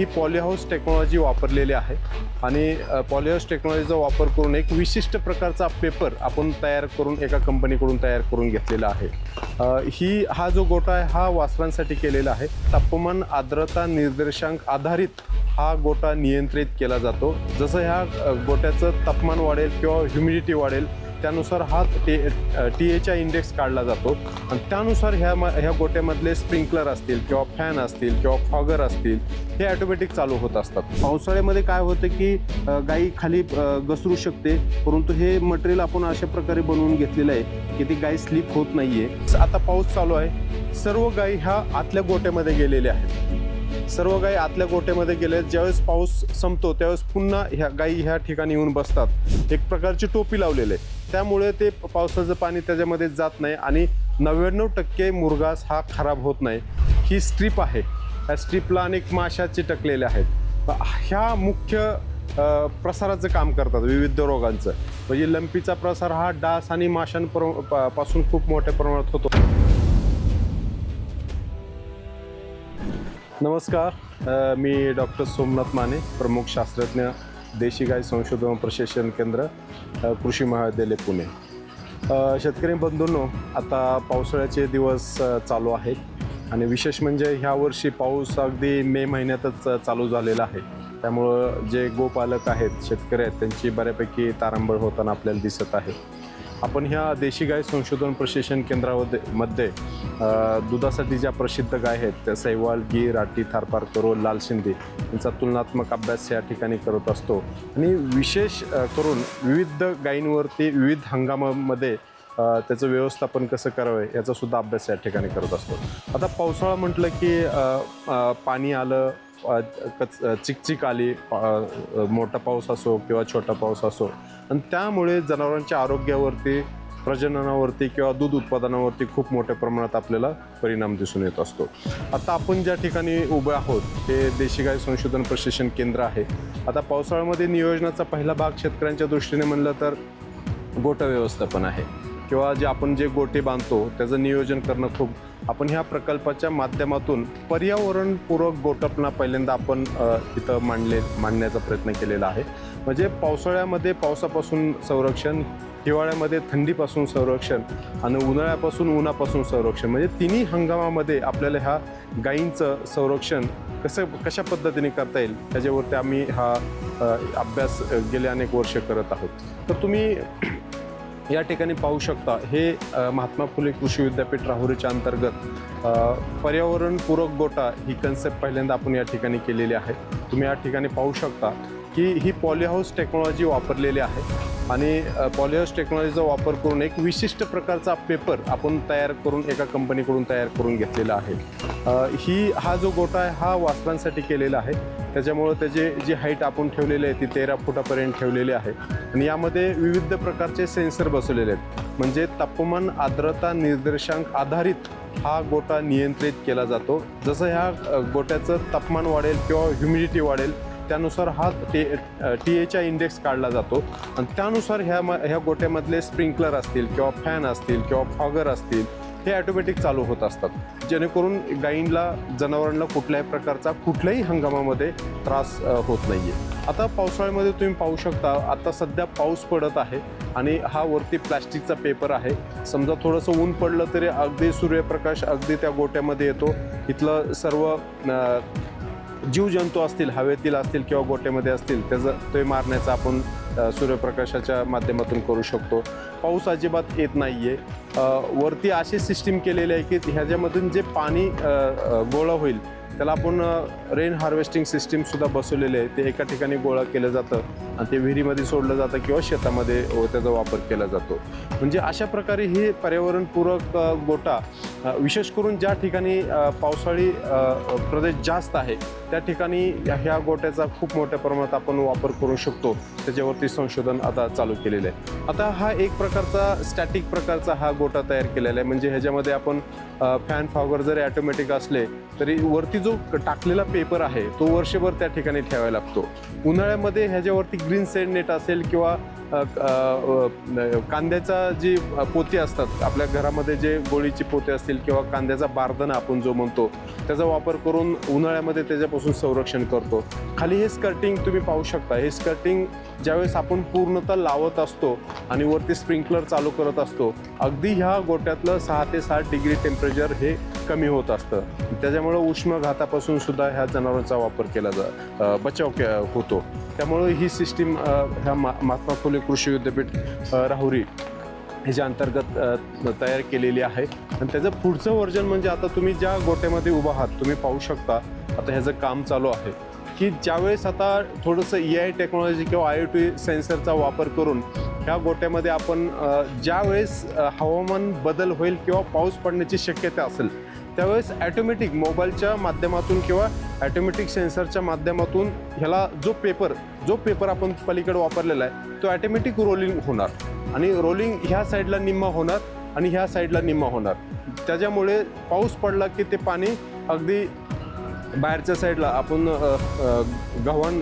ही polyhouse technology वापरलेली आहे. आणि पॉलिहाऊस टेक्नॉलॉजीचा वापर करून एक विशिष्ट प्रकारचा पेपर आपण तयार करून एका कंपनीकडून तयार करून घेतलेला आहे. ही हा जो गोटा आहे हा वासरांसाठी केलेला आहे. तापमान आर्द्रता निर्देशांक आधारित हा गोटा नियंत्रित केला जातो. जसं ह्या गोट्याचं तापमान वाढेल किंवा ह्युमिडिटी वाढेल त्यानुसार हा टी टी एचा इंडेक्स काढला जातो. आणि त्यानुसार ह्या म ह्या गोट्यामधले स्प्रिंकलर असतील किंवा फॅन असतील किंवा फॉगर असतील हे ॲटोमॅटिक चालू होत असतात. पावसाळ्यामध्ये काय होतं की गाई खाली घसरू शकते. परंतु हे मटेरियल आपण अशा प्रकारे बनवून घेतलेलं आहे की ती गाय स्लिप होत नाही आहे आता पाऊस चालू आहे. सर्व गाई ह्या आतल्या गोट्यामध्ये गेलेल्या आहेत. सर्व गाई आतल्या गोट्यामध्ये गेले. ज्यावेळेस पाऊस संपतो त्यावेळेस पुन्हा ह्या गाई ह्या ठिकाणी येऊन बसतात. एक प्रकारची टोपी लावलेली आहे. त्यामुळे ते पावसाचं पाणी त्याच्यामध्ये जात नाही आणि नव्याण्णव टक्के मुरगास हा खराब होत नाही. ही स्ट्रीप आहे. त्या स्ट्रीपला अनेक माशा चिटकलेल्या आहेत. ह्या मुख्य प्रसाराचं काम करतात विविध रोगांचं. म्हणजे लंपीचा प्रसार हा डास आणि माशांप्रपासून खूप मोठ्या प्रमाणात होतो. नमस्कार. मी डॉक्टर सोमनाथ माने प्रमुख शास्त्रज्ञ देशी गाय संशोधन प्रशिक्षण केंद्र कृषी महाविद्यालय पुणे. शेतकरी बंधूंनो आता पावसाळ्याचे दिवस चालू आहेत. आणि विशेष म्हणजे ह्या वर्षी पाऊस अगदी मे महिन्यातच चालू झालेला आहे. त्यामुळं जे गोपालक आहेत शेतकरी आहेत त्यांची बऱ्यापैकी तारांबळ होताना आपल्याला दिसत आहे. आपण ह्या देशी गाय संशोधन प्रशिक्षण केंद्रामध्ये मध्ये दुधासाठी ज्या प्रसिद्ध गाय आहेत त्या सैवाल गी राठी थारपार करोल लाल शिंदे यांचा तुलनात्मक अभ्यास या ठिकाणी करत असतो. आणि विशेष करून विविध गायींवरती विविध हंगामामध्ये त्याचं व्यवस्थापन कसं करावं याचा सुद्धा अभ्यास या ठिकाणी करत असतो. आता पावसाळा म्हटलं की पाणी आलं कच चिकचिक आली मोठा पाऊस असो किंवा छोटा पाऊस असो आणि त्यामुळे जनावरांच्या आरोग्यावरती प्रजननावरती किंवा दूध उत्पादनावरती खूप मोठ्या प्रमाणात आपल्याला परिणाम दिसून येत असतो. आता आपण ज्या ठिकाणी उभे आहोत हे देशी गाय संशोधन प्रशिक्षण केंद्र आहे. आता पावसाळ्यामध्ये नियोजनाचा पहिला भाग शेतकऱ्यांच्या दृष्टीने म्हणलं तर गोट व्यवस्थापन आहे. किंवा जे आपण जे गोटे बांधतो त्याचं नियोजन करणं खूप आपण ह्या प्रकल्पाच्या माध्यमातून पर्यावरणपूरक गोटपणा पहिल्यांदा आपण इथं मांडले मांडण्याचा प्रयत्न केलेला आहे. म्हणजे पावसाळ्यामध्ये पावसापासून संरक्षण हिवाळ्यामध्ये थंडीपासून संरक्षण आणि उन्हाळ्यापासून उन्हापासून संरक्षण म्हणजे तिन्ही हंगामामध्ये आपल्याला ह्या गायींचं संरक्षण कसं कशा पद्धतीने करता येईल त्याच्यावरती आम्ही हा अभ्यास गेले अनेक वर्ष करत आहोत. तर तुम्ही या ठिकाणी पाहू शकता हे महात्मा फुले कृषी विद्यापीठ राहुरीच्या अंतर्गत पर्यावरणपूरक गोटा ही कन्सेप्ट पहिल्यांदा आपण या ठिकाणी केलेली आहे. तुम्ही या ठिकाणी पाहू शकता की ही पॉलिहाऊस टेक्नॉलॉजी वापरलेली आहे आणि पॉलिहाऊस टेक्नॉलॉजीचा वापर करून एक विशिष्ट प्रकारचा पेपर आपण तयार करून एका कंपनीकडून तयार करून घेतलेला आहे. ही हा जो गोटा आहे हा वासरांसाठी केलेला आहे. त्याच्यामुळं त्याचे जी हाईट आपण ठेवलेली आहे ती तेरा फुटापर्यंत ठेवलेली आहे. आणि यामध्ये विविध प्रकारचे सेन्सर बसवलेले आहेत. म्हणजे तापमान आर्द्रता निर्देशांक आधारित हा गोटा नियंत्रित केला जातो. जसं ह्या गोट्याचं तापमान वाढेल किंवा ह्युमिडिटी वाढेल त्यानुसार हा टी टी एचा इंडेक्स काढला जातो. आणि त्यानुसार ह्या म ह्या गोट्यामधले स्प्रिंकलर असतील किंवा फॅन असतील किंवा फॉगर असतील हे ॲटोमॅटिक चालू होत असतात. जेणेकरून गाईंला जनावरांना कुठल्याही प्रकारचा कुठल्याही हंगामामध्ये त्रास होत नाही आहे आता पावसाळ्यामध्ये तुम्ही पाहू शकता आता सध्या पाऊस पडत आहे आणि हा वरती प्लॅस्टिकचा पेपर आहे. समजा थोडंसं ऊन पडलं तरी अगदी सूर्यप्रकाश अगदी त्या गोट्यामध्ये येतो. इथलं सर्व जीवजंतू असतील हवेतील असतील किंवा गोट्यामध्ये असतील त्याचं ते मारण्याचा आपण सूर्यप्रकाशाच्या माध्यमातून करू शकतो. पाऊस अजिबात येत नाही आहे वरती अशी सिस्टीम केलेली आहे की ह्याच्यामधून जे पाणी गोळा होईल त्याला आपण रेन हार्वेस्टिंग सिस्टीमसुद्धा बसवलेले आहे. ते एका ठिकाणी गोळा केलं जातं आणि ते विहिरीमध्ये सोडलं जातं किंवा शेतामध्ये त्याचा वापर केला जातो. म्हणजे अशा प्रकारे हे पर्यावरणपूरक गोटा विशेष करून ज्या ठिकाणी पावसाळी प्रदेश जास्त आहे त्या ठिकाणी ह्या गोट्याचा खूप मोठ्या प्रमाणात आपण वापर करू शकतो. त्याच्यावरती संशोधन आता चालू केलेलं आहे. आता हा एक प्रकारचा स्टॅटिक प्रकारचा हा गोटा तयार केलेला आहे. म्हणजे ह्याच्यामध्ये आपण फॅन फॉगर जरी ॲटोमॅटिक असले तरी वरती जो जो टाकलेला पेपर आहे तो वर्षभर त्या ठिकाणी ठेवायला लागतो. उन्हाळ्यामध्ये ह्याच्यावरती ग्रीन सेड नेट असेल किंवा कांद्याचा जी पोती असतात आपल्या घरामध्ये जे गोळीची पोते असतील किंवा कांद्याचा बारदाना आपण जो म्हणतो त्याचा वापर करून उन्हाळ्यामध्ये त्याच्यापासून संरक्षण करतो. खाली हे स्कर्टिंग तुम्ही पाहू शकता. हे स्कर्टिंग ज्यावेळेस आपण पूर्णतः लावत असतो आणि वरती स्प्रिंकलर चालू करत असतो अगदी ह्या गोट्यातलं सहा ते सात डिग्री टेम्परेचर हे कमी होत असतं. त्याच्यामुळं उष्मघातापासून सुद्धा ह्या जनावरांचा वापर केला जा बचाव के होतो. त्यामुळं ही सिस्टीम ह्या मा महात्मा फुले कृषी विद्यापीठ राहुरी ह्याच्या अंतर्गत तयार केलेली आहे. आणि त्याचं पुढचं वर्जन म्हणजे आता तुम्ही ज्या गोट्यामध्ये उभा आहात तुम्ही पाहू शकता आता ह्याचं काम चालू आहे. की ज्यावेळेस आता थोडंसं ए आय टेक्नॉलॉजी किंवा आय ओ टी सेन्सरचा वापर करून ह्या गोट्यामध्ये आपण ज्यावेळेस हवामान बदल होईल किंवा पाऊस पडण्याची शक्यता असेल त्यावेळेस ॲटोमॅटिक मोबाईलच्या माध्यमातून किंवा ॲटोमॅटिक सेन्सरच्या माध्यमातून ह्याला जो पेपर जो पेपर आपण पलीकडे वापरलेला आहे तो ॲटोमॅटिक रोलिंग होणार. आणि रोलिंग ह्या साईडला निम्मा होणार आणि ह्या साईडला निम्मा होणार. त्याच्यामुळे पाऊस पडला की ते पाणी अगदी बाहेरच्या साईडला आपण गव्हाण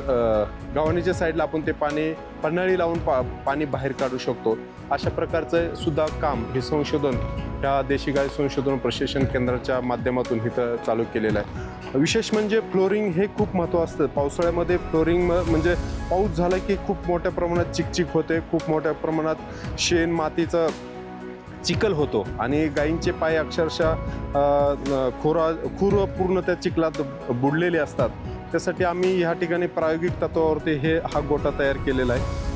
गव्हाणीच्या साईडला आपण ते पाणी पन्हाळी लावून पा पाणी बाहेर काढू शकतो. अशा प्रकारचं सुद्धा काम हे संशोधन ह्या देशी गाय संशोधन प्रशिक्षण केंद्राच्या माध्यमातून इथं चालू केलेलं आहे. विशेष म्हणजे फ्लोरिंग हे खूप महत्त्व असतं. पावसाळ्यामध्ये फ्लोरिंग म्हणजे पाऊस झाला की खूप मोठ्या प्रमाणात चिकचिक होते. खूप मोठ्या प्रमाणात शेण मातीचं चिखल होतो. आणि गायींचे पाय अक्षरशः खुरा खोरा खूर पूर्ण त्या चिखलात बुडलेले असतात. त्यासाठी आम्ही ह्या ठिकाणी प्रायोगिक तत्वावरती हे हा गोटा तयार केलेला आहे.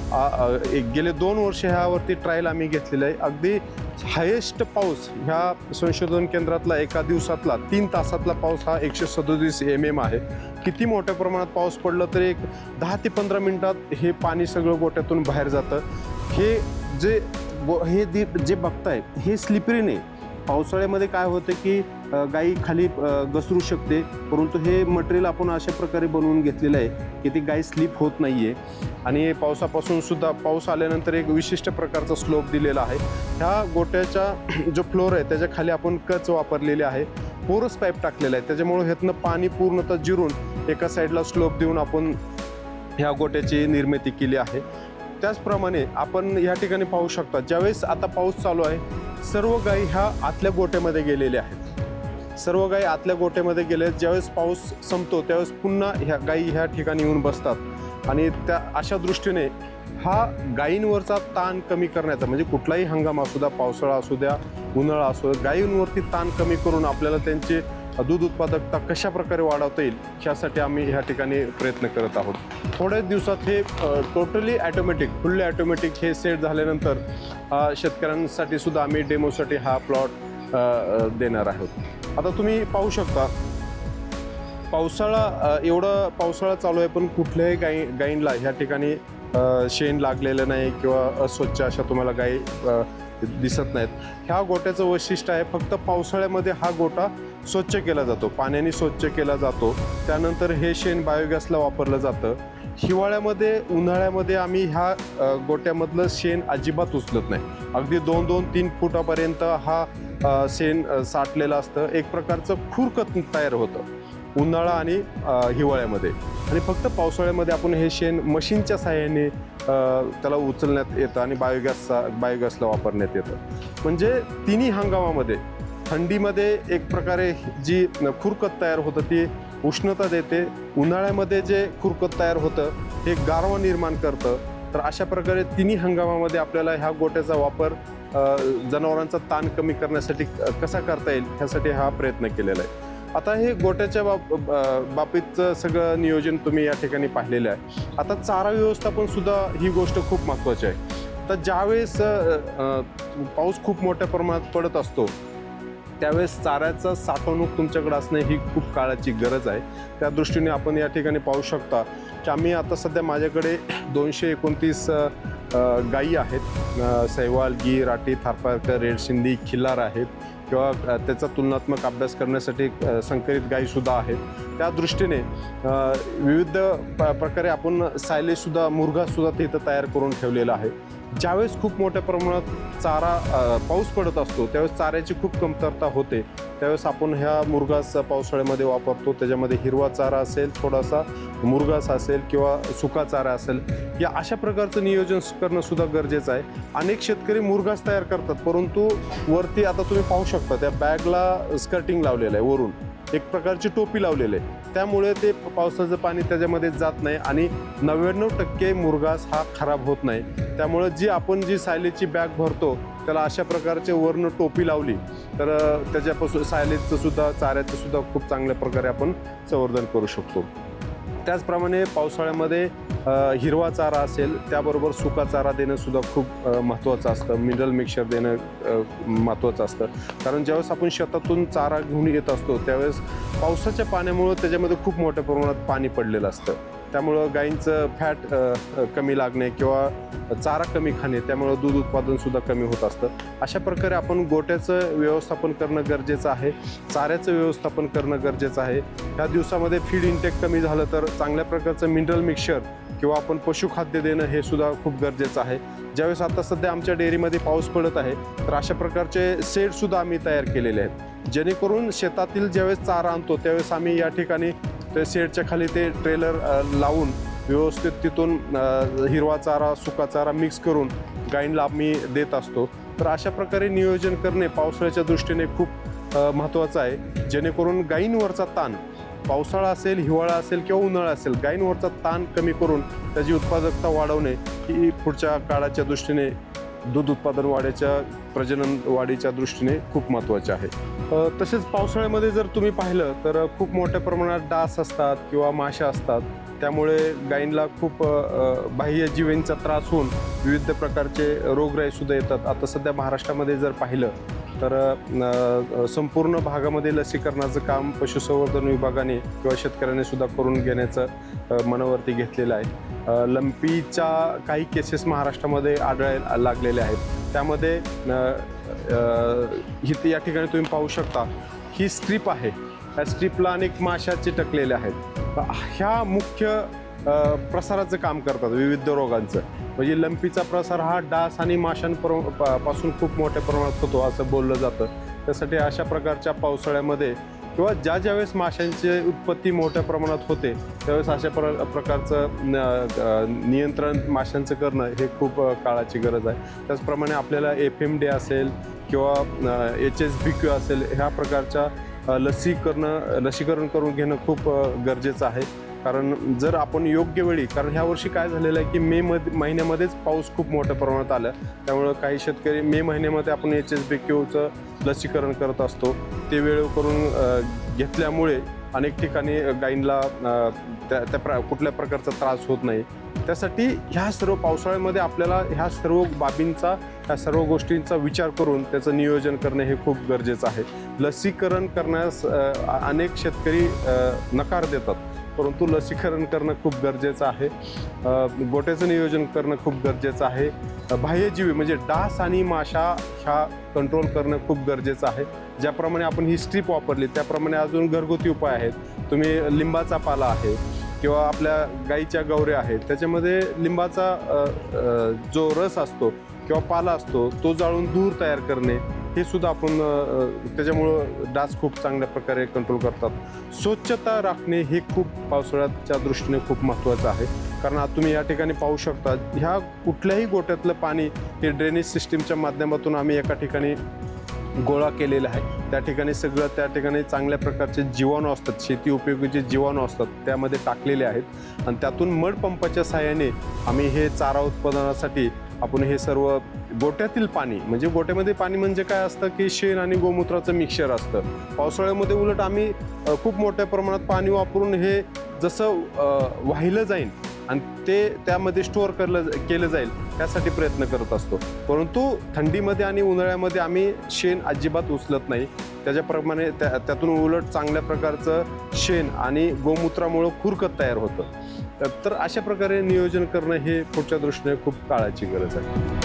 एक गेले दोन वर्ष ह्यावरती ट्रायल आम्ही घेतलेलं आहे. अगदी हायेस्ट पाऊस ह्या संशोधन केंद्रातला एका दिवसातला तीन तासातला पाऊस हा एकशे सदोतीस एम एम आहे. किती मोठ्या प्रमाणात पाऊस पडला तरी एक दहा ते पंधरा मिनटात हे पाणी सगळं गोट्यातून बाहेर जातं. हे जे गो- हे दीप जे बघताय हे स्लिपरीने पावसाळ्यामध्ये काय होतं की गाई खाली घसरू शकते. परंतु हे मटेरियल आपण अशा प्रकारे बनवून घेतलेलं आहे की ती गाय स्लिप होत नाही आहे आणि पावसापासून सुद्धा पाऊस आल्यानंतर एक विशिष्ट प्रकारचा स्लोप दिलेला आहे. ह्या गोट्याचा जो फ्लोर आहे त्याच्याखाली आपण कच वापरलेले आहे. पोरस पाईप टाकलेला आहे. त्याच्यामुळे ह्यातनं पाणी पूर्णतः जिरून एका साईडला स्लोप देऊन आपण ह्या गोट्याची निर्मिती केली आहे. त्याचप्रमाणे आपण या ठिकाणी पाहू शकता ज्यावेळेस आता पाऊस चालू आहे सर्व गायी ह्या आतल्या गोट्यामध्ये गेलेल्या आहेत. सर्व गायी आतल्या गोट्यामध्ये गेले ज्यावेळेस पाऊस संपतो त्यावेळेस पुन्हा ह्या गायी ह्या ठिकाणी येऊन बसतात. आणि त्या अशा दृष्टीने हा गायींवरचा ताण कमी करण्याचा म्हणजे कुठलाही हंगाम असू द्या पावसाळा असू द्या उन्हाळा असू द्या गायींवरती ताण कमी करून आपल्याला त्यांचे दूध उत्पादकता कशा प्रकारे वाढवता येईल ह्यासाठी आम्ही ह्या ठिकाणी प्रयत्न करत आहोत. थोड्याच दिवसात हे टोटली ॲटोमॅटिक फुल्ली ॲटोमॅटिक हे सेट झाल्यानंतर शेतकऱ्यांसाठी सुद्धा आम्ही डेमोसाठी हा प्लॉट देणार आहोत. आता तुम्ही पाहू शकता पावसाळा एवढं एवढा पावसाळा चालू आहे पण कुठल्याही गाई गाईंला ह्या ठिकाणी शेण लागलेलं नाही किंवा अस्वच्छ अशा तुम्हाला गाई दिसत नाहीत. ह्या गोट्याचं वैशिष्ट्य आहे फक्त पावसाळ्यामध्ये हा गोटा स्वच्छ केला जातो पाण्याने स्वच्छ केला जातो. त्यानंतर हे शेण बायोगॅसला वापरलं जातं. हिवाळ्यामध्ये उन्हाळ्यामध्ये आम्ही ह्या गोट्यामधलं शेण अजिबात उचलत नाही. अगदी दोन दोन तीन फुटापर्यंत हा शेण साठलेलं असतं. एक प्रकारचं खुरकत तयार होतं. उन्हाळा आणि हिवाळ्यामध्ये. आणि फक्त पावसाळ्यामध्ये आपण हे शेण मशीनच्या साहाय्याने त्याला उचलण्यात येतं आणि बायोगॅसचा बायोगॅसला वापरण्यात येतं. म्हणजे तिन्ही हंगामामध्ये थंडीमध्ये एक प्रकारे जी खुरकत तयार होतं ती उष्णता देते. उन्हाळ्यामध्ये जे खुरकत तयार होतं हे गारवा निर्माण करतं. तर अशा प्रकारे तिन्ही हंगामामध्ये आपल्याला ह्या गोट्याचा वापर जनावरांचा ताण कमी करण्यासाठी क- कसा करता येईल ह्यासाठी हा प्रयत्न केलेला आहे. आता हे गोट्याच्या बाब बाबतीतचं सगळं नियोजन तुम्ही या ठिकाणी पाहिलेलं आहे. आता चारा व्यवस्थापन सुद्धा ही गोष्ट खूप महत्त्वाची आहे. तर ज्यावेळेस पाऊस खूप मोठ्या प्रमाणात पडत असतो त्यावेळेस चाऱ्याचं साठवणूक तुमच्याकडे असणे ही खूप काळाची गरज आहे. त्या दृष्टीने आपण या ठिकाणी पाहू शकता की आम्ही आता सध्या माझ्याकडे दोनशे एकोणतीस गाई गायी आहेत. सैवाल गी राठी थारपारकर रेड सिंधी खिल्लार आहेत. किंवा त्याचा तुलनात्मक अभ्यास करण्यासाठी संकरित गायीसुद्धा आहेत. त्या दृष्टीने विविध प- प्रकारे आपण सायलेसुद्धा मुरघासुद्धा तिथं तयार करून ठेवलेला आहे. ज्यावेळेस खूप मोठ्या प्रमाणात चारा पाऊस पडत असतो त्यावेळेस चाऱ्याची खूप कमतरता होते. त्यावेळेस आपण ह्या मुरगास पावसाळ्यामध्ये वापरतो. त्याच्यामध्ये हिरवा चारा असेल थोडासा मुरगास असेल किंवा सुका चारा असेल या अशा प्रकारचं नियोजन करणं सुद्धा गरजेचं आहे. अनेक शेतकरी मुरगास तयार करतात परंतु वरती आता तुम्ही पाहू शकता त्या बॅगला स्कर्टिंग लावलेलं आहे वरून. एक प्रकारची टोपी लावलेली आहे. त्यामुळे ते पावसाचं पाणी त्याच्यामध्ये जात नाही आणि नव्याण्णव टक्के मुरगास हा खराब होत नाही. त्यामुळं जी आपण जी सायलेजची बॅग भरतो त्याला अशा प्रकारचे वर्ण टोपी लावली तर त्याच्यापासून सायलेजचं सुद्धा चाऱ्याचं सुद्धा खूप चांगल्या प्रकारे आपण संवर्धन करू शकतो. त्याचप्रमाणे पावसाळ्यामध्ये हिरवा चारा असेल त्याबरोबर सुका चारा देणं सुद्धा खूप महत्त्वाचं असतं. मिनरल मिक्सचर देणं महत्त्वाचं असतं. कारण ज्यावेळेस आपण शेतातून चारा घेऊन येत असतो त्यावेळेस पावसाच्या पाण्यामुळं त्याच्यामध्ये खूप मोठ्या प्रमाणात पाणी पडलेलं असतं. त्यामुळं गायींचं फॅट कमी लागणे किंवा चारा कमी खाणे त्यामुळं दूध उत्पादनसुद्धा कमी होत असतं. अशा प्रकारे आपण गोट्याचं व्यवस्थापन करणं गरजेचं आहे चाऱ्याचं व्यवस्थापन करणं गरजेचं आहे. ह्या दिवसामध्ये फीड इंटेक कमी झालं तर चांगल्या प्रकारचं मिनरल मिक्सचर किंवा आपण पशुखाद्य देणं हे सुद्धा खूप गरजेचं आहे. ज्यावेळेस आता सध्या आमच्या डेअरीमध्ये पाऊस पडत आहे तर अशा प्रकारचे सेडसुद्धा आम्ही तयार केलेले आहेत. जेणेकरून शेतातील ज्यावेळेस चारा आणतो त्यावेळेस आम्ही या ठिकाणी ते सेटच्या खाली ते ट्रेलर लावून व्यवस्थित तिथून हिरवा चारा सुका चारा मिक्स करून गायींना आम्ही देत असतो. तर अशा प्रकारे नियोजन करणे पावसाळ्याच्या दृष्टीने खूप महत्त्वाचं आहे. जेणेकरून गायींवरचा ताण पावसाळा असेल हिवाळा असेल किंवा उन्हाळा असेल गायींवरचा ताण कमी करून त्याची उत्पादकता वाढवणे ही पुढच्या काळाच्या दृष्टीने दूध उत्पादन वाढीच्या प्रजनन वाढीच्या दृष्टीने खूप महत्त्वाचे आहे. तसेच पावसाळ्यामध्ये जर तुम्ही पाहिलं तर खूप मोठ्या प्रमाणात डास असतात किंवा माशा असतात. त्यामुळे गायींना खूप बाह्य जीवेंचा त्रास होऊन विविध प्रकारचे रोगराईसुद्धा येतात. आता सध्या महाराष्ट्रामध्ये जर पाहिलं तर संपूर्ण भागामध्ये लसीकरणाचं काम पशुसंवर्धन विभागाने किंवा शेतकऱ्याने सुद्धा करून घेण्याचं अ, मनावरती घेतलेलं आहे. लंपीच्या काही केसेस महाराष्ट्रामध्ये आढळायला लागलेल्या आहेत. त्यामध्ये अ, या ठिकाणी तुम्ही पाहू शकता ही स्ट्रीप आहे. त्या स्ट्रीपला अनेक माशा चिटकलेल्या आहेत. ह्या मुख्य प्रसाराचं काम करतात विविध रोगांचं. म्हणजे लंपीचा प्रसार हा डास आणि माशांपरपासून खूप मोठ्या प्रमाणात होतो असं बोललं जातं. त्यासाठी अशा प्रकारच्या पावसाळ्यामध्ये किंवा ज्या ज्यावेळेस माशांची उत्पत्ती मोठ्या प्रमाणात होते त्यावेळेस अशा प्र प्रकारचं नियंत्रण माशांचं करणं हे खूप काळाची गरज आहे. त्याचप्रमाणे आपल्याला एफ एम डी असेल किंवा एच एस बी क्यू असेल ह्या प्रकारच्या लसीकरणं लसीकरण करून घेणं खूप गरजेचं आहे. कारण जर आपण योग्य वेळी कारण ह्या वर्षी काय झालेलं आहे की मे मध महिन्यामध्येच पाऊस खूप मोठ्या प्रमाणात आला. त्यामुळं काही शेतकरी मे महिन्यामध्ये आपण एच एस बी क्यूचं लसीकरण करत असतो. ते वेळ करून घेतल्यामुळे अनेक ठिकाणी गायींना त्या त्या प्र कुठल्या प्रकारचा त्रास होत नाही. त्यासाठी ह्या सर्व पावसाळ्यामध्ये आपल्याला ह्या सर्व बाबींचा ह्या सर्व गोष्टींचा विचार करून त्याचं नियोजन करणे हे खूप गरजेचं आहे. लसीकरण करण्यास अनेक शेतकरी नकार देतात. परंतु लसीकरण करणं खूप गरजेचं आहे. गोट्याचं नियोजन करणं खूप गरजेचं आहे. बाह्यजीवी म्हणजे डास आणि माशा ह्या कंट्रोल करणं खूप गरजेचं आहे. ज्याप्रमाणे आपण ही स्ट्रीप वापरली त्याप्रमाणे अजून घरगुती उपाय आहेत. तुम्ही लिंबाचा पाला आहे किंवा आपल्या गाईच्या गवऱ्या आहेत त्याच्यामध्ये लिंबाचा जो रस असतो किंवा पाला असतो तो जाळून दूर तयार करणे हे सुद्धा आपण त्याच्यामुळं डास खूप चांगल्या प्रकारे कंट्रोल करतात. स्वच्छता राखणे हे खूप पावसाळ्याच्या दृष्टीने खूप महत्त्वाचं आहे. कारण आता तुम्ही या ठिकाणी पाहू शकता ह्या कुठल्याही गोट्यातलं पाणी हे ड्रेनेज सिस्टीमच्या माध्यमातून आम्ही एका ठिकाणी गोळा केलेला आहे. त्या ठिकाणी सगळं त्या ठिकाणी चांगल्या प्रकारचे जीवाणू असतात शेती उपयोगी जे जीवाणू असतात त्यामध्ये टाकलेले आहेत. आणि त्यातून मड पंपाच्या सहाय्याने आम्ही हे चारा उत्पादनासाठी आपण हे सर्व गोट्यातील पाणी म्हणजे गोट्यामध्ये पाणी म्हणजे काय असतं की शेण आणि गोमूत्राचं मिक्सचर असतं. पावसाळ्यामध्ये उलट आम्ही खूप मोठ्या प्रमाणात पाणी वापरून हे जसं वाहिलं जाईल आणि ते त्यामध्ये स्टोअर करलं केलं जाईल त्यासाठी प्रयत्न करत असतो. परंतु थंडीमध्ये आणि उन्हाळ्यामध्ये आम्ही शेण अजिबात उचलत नाही. त्याच्याप्रमाणे त्या त्यातून उलट चांगल्या प्रकारचं शेण आणि गोमूत्रामुळं खुरकत तयार होतं. तर अशा प्रकारे नियोजन करणं हे पुढच्या दृष्टीने खूप काळाची गरज आहे.